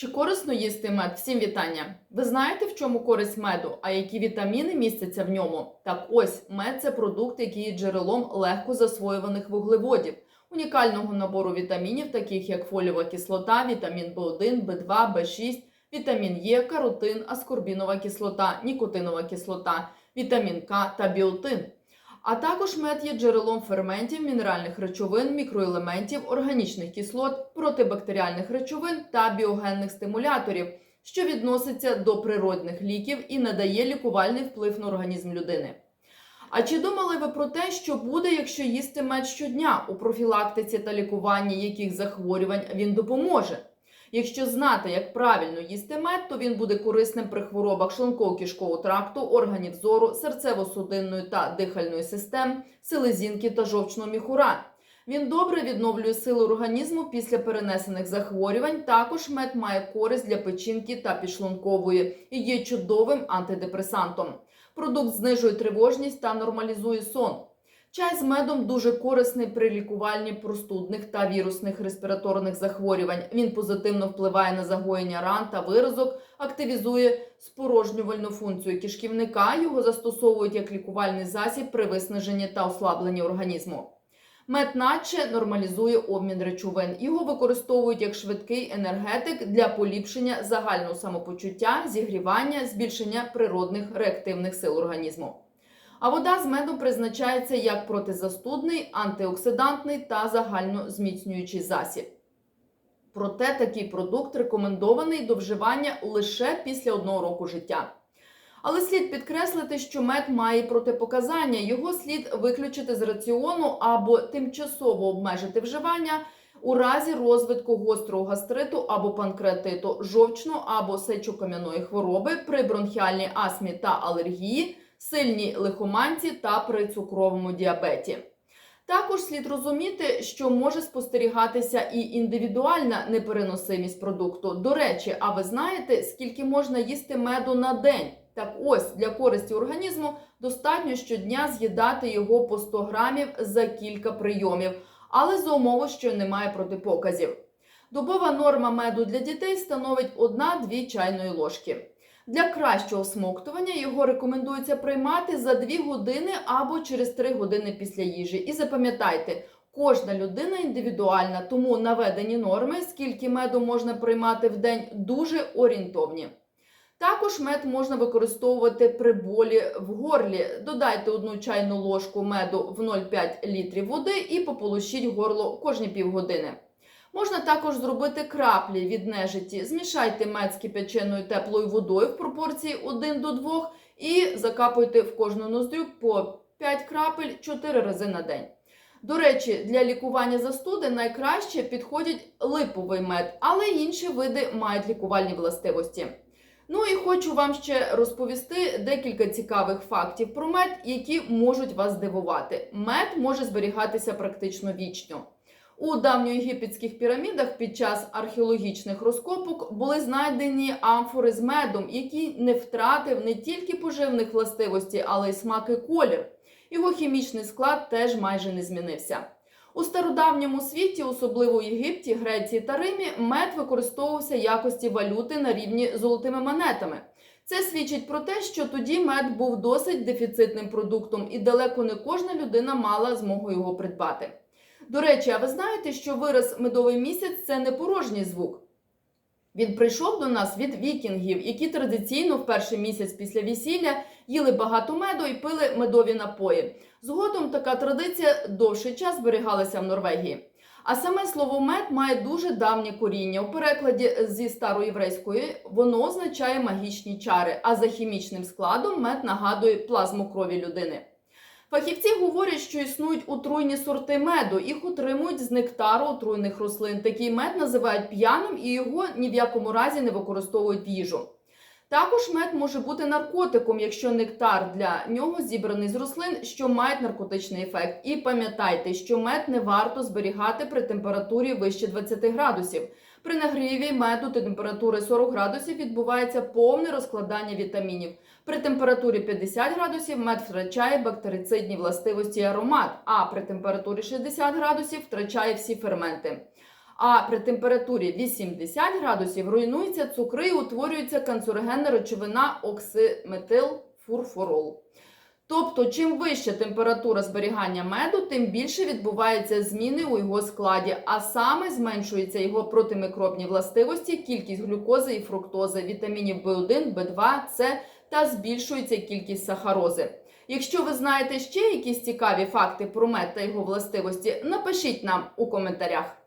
Чи корисно їсти мед? Всім вітання! Ви знаєте, в чому користь меду, а які вітаміни містяться в ньому? Так ось мед це продукт, який є джерелом легко засвоюваних вуглеводів, унікального набору вітамінів, таких як фоліова кислота, вітамін В1, В2, В6, вітамін Е, каротин, аскорбінова кислота, нікотинова кислота, вітамін К та біотин. А також мед є джерелом ферментів, мінеральних речовин, мікроелементів, органічних кислот, протибактеріальних речовин та біогенних стимуляторів, що відноситься до природних ліків і надає лікувальний вплив на організм людини. А чи думали ви про те, що буде, якщо їсти мед щодня у профілактиці та лікуванні яких захворювань він допоможе? Якщо знати, як правильно їсти мед, то він буде корисним при хворобах шлунково-кишкового тракту, органів зору, серцево-судинної та дихальної систем, селезінки та жовчного міхура. Він добре відновлює силу організму після перенесених захворювань. Також мед має користь для печінки та підшлункової і є чудовим антидепресантом. Продукт знижує тривожність та нормалізує сон. Чай з медом дуже корисний при лікуванні простудних та вірусних респіраторних захворювань. Він позитивно впливає на загоєння ран та виразок, активізує спорожнювальну функцію кишківника. Його застосовують як лікувальний засіб при виснаженні та ослабленні організму. Мед наче нормалізує обмін речовин. Його використовують як швидкий енергетик для поліпшення загального самопочуття, зігрівання, збільшення природних реактивних сил організму. А вода з медом призначається як протизастудний, антиоксидантний та загальнозміцнюючий засіб. Проте такий продукт рекомендований до вживання лише після одного року життя. Але слід підкреслити, що мед має протипоказання. Його слід виключити з раціону або тимчасово обмежити вживання у разі розвитку гострого гастриту або панкреатиту, жовчного або сечокам'яної хвороби при бронхіальній астмі та алергії, сильній лихоманці та при цукровому діабеті. Також слід розуміти, що може спостерігатися і індивідуальна непереносимість продукту. До речі, а ви знаєте, скільки можна їсти меду на день? Так ось для користі організму достатньо щодня з'їдати його по 100 грамів за кілька прийомів, але за умови, що немає протипоказів. Добова норма меду для дітей становить 1-2 чайної ложки. Для кращого смоктування його рекомендується приймати за 2 години або через 3 години після їжі. І запам'ятайте, кожна людина індивідуальна, тому наведені норми, скільки меду можна приймати в день, дуже орієнтовні. Також мед можна використовувати при болі в горлі. Додайте одну чайну ложку меду в 0,5 літрів води і пополощіть горло кожні півгодини. Можна також зробити краплі від нежиті. Змішайте мед з кипяченою теплою водою в пропорції 1 до 2 і закапуйте в кожну ноздрю по 5 крапель 4 рази на день. До речі, для лікування застуди найкраще підходить липовий мед, але інші види мають лікувальні властивості. Ну і хочу вам ще розповісти декілька цікавих фактів про мед, які можуть вас здивувати. Мед може зберігатися практично вічно. У давньоєгипетських пірамідах під час археологічних розкопок були знайдені амфори з медом, який не втратив не тільки поживних властивостей, але й смак і колір. Його хімічний склад теж майже не змінився. У стародавньому світі, особливо у Єгипті, Греції та Римі, мед використовувався в якості валюти на рівні золотими монетами. Це свідчить про те, що тоді мед був досить дефіцитним продуктом, і далеко не кожна людина мала змогу його придбати. До речі, а ви знаєте, що вираз медовий місяць це не порожній звук. Він прийшов до нас від вікінгів, які традиційно в перший місяць після весілля їли багато меду і пили медові напої. Згодом така традиція довший час зберігалася в Норвегії. А саме слово мед має дуже давнє коріння. У перекладі зі староєврейської воно означає магічні чари, а за хімічним складом мед нагадує плазму крові людини. Фахівці говорять, що існують отруйні сорти меду, їх отримують з нектару отруйних рослин. Такий мед називають п'яним і його ні в якому разі не використовують в їжу. Також мед може бути наркотиком, якщо нектар для нього зібраний з рослин, що мають наркотичний ефект. І пам'ятайте, що мед не варто зберігати при температурі вище 20 градусів. При нагріві меду до температури 40 градусів відбувається повне розкладання вітамінів. При температурі 50 градусів мед втрачає бактерицидні властивості і аромат, а при температурі 60 градусів втрачає всі ферменти. А при температурі 80 градусів руйнуються цукри і утворюється канцерогенна речовина оксиметилфурфорол. Тобто, чим вища температура зберігання меду, тим більше відбуваються зміни у його складі, а саме зменшуються його протимікробні властивості, кількість глюкози і фруктози, вітамінів В1, В2, С та збільшується кількість сахарози. Якщо ви знаєте ще якісь цікаві факти про мед та його властивості, напишіть нам у коментарях.